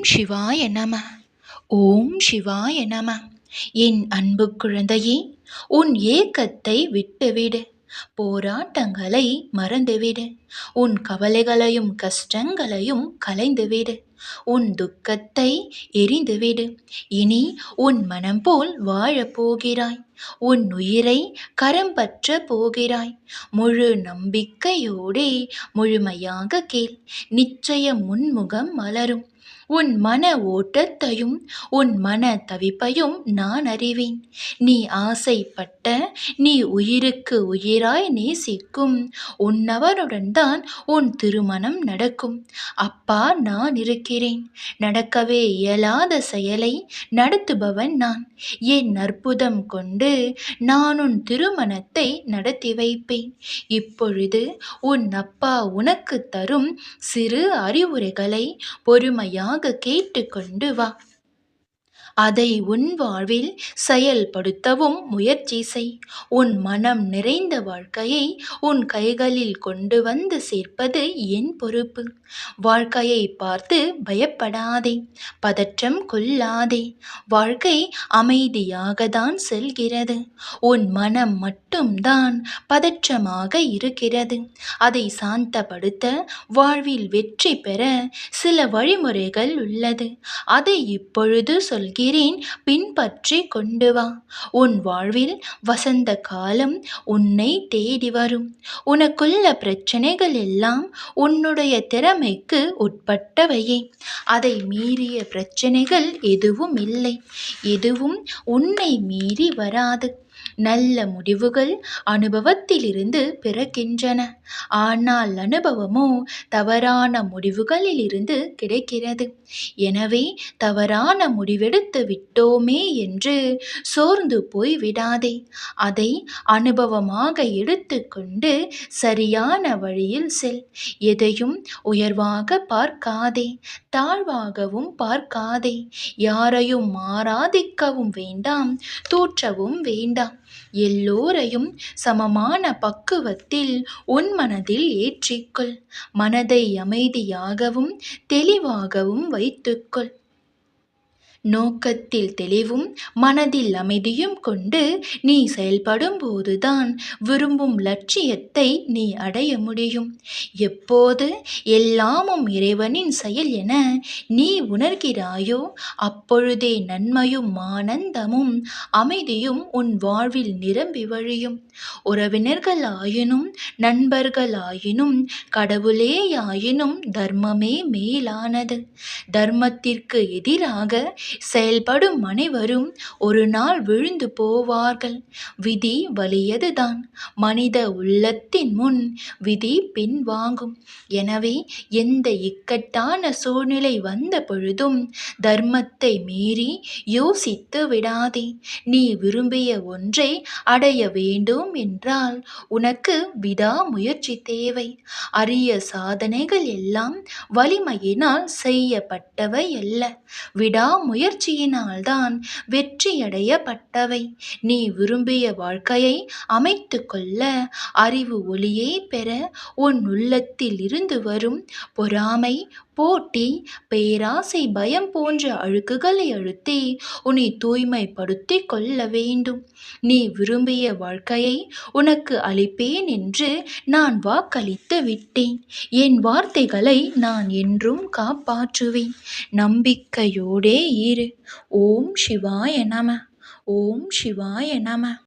ஓம் சிவாய நம. ஓம் சிவாய நம. என் அன்பு குழந்தையே உன் ஏக்கத்தை விட்டுவிடு. போராட்டங்களை மறந்துவிடு. உன் கவலைகளையும் கஷ்டங்களையும் கலைந்துவிடு. உன் துக்கத்தை எரிந்துவிடு. இனி உன் மனம் போல் வாழப் போகிறாய். உன் உயிரை கரம் பற்ற போகிறாய். முழு நம்பிக்கையோடே முழுமையாக கேள். நிச்சயம் முன்முகம் மலரும். உன் மன ஓட்டத்தையும் உன் மன தவிப்பையும் நான் அறிவேன். நீ ஆசைப்பட்ட நீ உயிருக்கு உயிராய் நேசிக்கும் உன்னவருடன் தான் உன் திருமணம் நடக்கும். அப்பா நான் இருக்கிறேன். நடக்கவே இயலாத செயலை நடத்துபவன் நான். என் அற்புதம் கொண்டு நான் உன் திருமணத்தை நடத்தி வைப்பேன். இப்பொழுது உன் அப்பா உனக்கு தரும் சிறு அறிவுரைகளை பொறுமையாக கேட்டுக்கொண்டு வா. அதை உன் வாழ்வில் செயல்படுத்தவும் முயற்சி செய். உன் மனம் நிறைந்த வாழ்க்கையை உன் கைகளில் கொண்டு வந்து சேர்ப்பது என் பொறுப்பு. வாழ்க்கையை பார்த்து பயப்படாதே பதற்றம் கொள்ளாதே. வாழ்க்கை அமைதியாக தான் செல்கிறது. உன் மனம் மட்டும்தான் பதற்றமாக இருக்கிறது. அதை சாந்தப்படுத்த வாழ்வில் வெற்றி பெற சில வழிமுறைகள் உள்ளது. அதை இப்பொழுது சொல்ல சொல்கிறேன் பின்பற்றி கொண்டு வா. உன் வாழ்வில் வசந்த காலம் உன்னை தேடி வரும். உனக்குள்ள பிரச்சனைகள் எல்லாம் உன்னுடைய திறமைக்கு உட்பட்டவையே. அதை மீறிய பிரச்சனைகள் எதுவும் இல்லை. எதுவும் உன்னை மீறி வராது. நல்ல முடிவுகள் அனுபவத்திலிருந்து பிறக்கின்றன. ஆனால் அனுபவமோ தவறான முடிவுகளிலிருந்து கிடைக்கிறது. எனவே தவறான முடிவெடுத்து விட்டோமே என்று சோர்ந்து போய் விடாதே. அதை அனுபவமாக எடுத்துக்கொண்டு சரியான வழியில் செல். எதையும் உயர்வாக பார்க்காதே. தாழ்வாகவும் பார்க்காதே. யாரையும் மாறாதிக்கவும் வேண்டாம். தூற்றவும் வேண்டாம். எல்லோரையும் சமமான பக்குவத்தில் உன் மனதில் ஏற்றிக்கொள். மனதை அமைதியாகவும் தெளிவாகவும் வைத்துக்கொள். நோக்கத்தில் தெளிவும் மனதில் அமைதியும் கொண்டு நீ செயல்படும் போதுதான் விரும்பும் லட்சியத்தை நீ அடைய முடியும். எப்போது எல்லாமும் இறைவனின் செயல் என நீ உணர்கிறாயோ அப்பொழுதே நன்மையும் ஆனந்தமும் அமைதியும் உன் வாழ்வில் நிரம்பி வழியும். உறவினர்கள் ஆயினும் நண்பர்கள் ஆயினும் கடவுளே ஆயினும் தர்மமே மேலானது. தர்மத்திற்கு எதிராக செயல்படும் அனைவரும் ஒரு நாள் விழுந்து போவார்கள். விதி வலியதுதான். மனித உள்ளத்தின் முன் விதி பின்வாங்கும் எனவே எந்த இக்கட்டான சூழ்நிலை வந்த பொழுதும் தர்மத்தை மீறி யோசித்து விடாதே. நீ விரும்பிய ஒன்றை அடைய வேண்டும் என்றால் உனக்கு விடாமுயற்சி தேவை. அரிய சாதனைகள் எல்லாம் வலிமையினால் செய்யப்பட்டவை அல்ல. விடாமுயற்சி முயற்சியினால்தான் வெற்றியடையப்பட்டவை. நீ விரும்பிய வாழ்க்கையை அமைத்து கொள்ள அறிவு ஒளியை பெற உன் உள்ளத்தில் இருந்து வரும் பொறாமை போட்டி பேராசை பயம் போன்ற அழுக்குகளை அழுத்தி உன்னை தூய்மைப்படுத்தி கொள்ள வேண்டும். நீ விரும்பிய வாழ்க்கையை உனக்கு அளிப்பேன் என்று நான் வாக்களித்து விட்டேன். என் வார்த்தைகளை நான் என்றும் காப்பாற்றுவேன். நம்பிக்கையோடே இரு. ஓம் சிவாய நம. ஓம் சிவாய நம.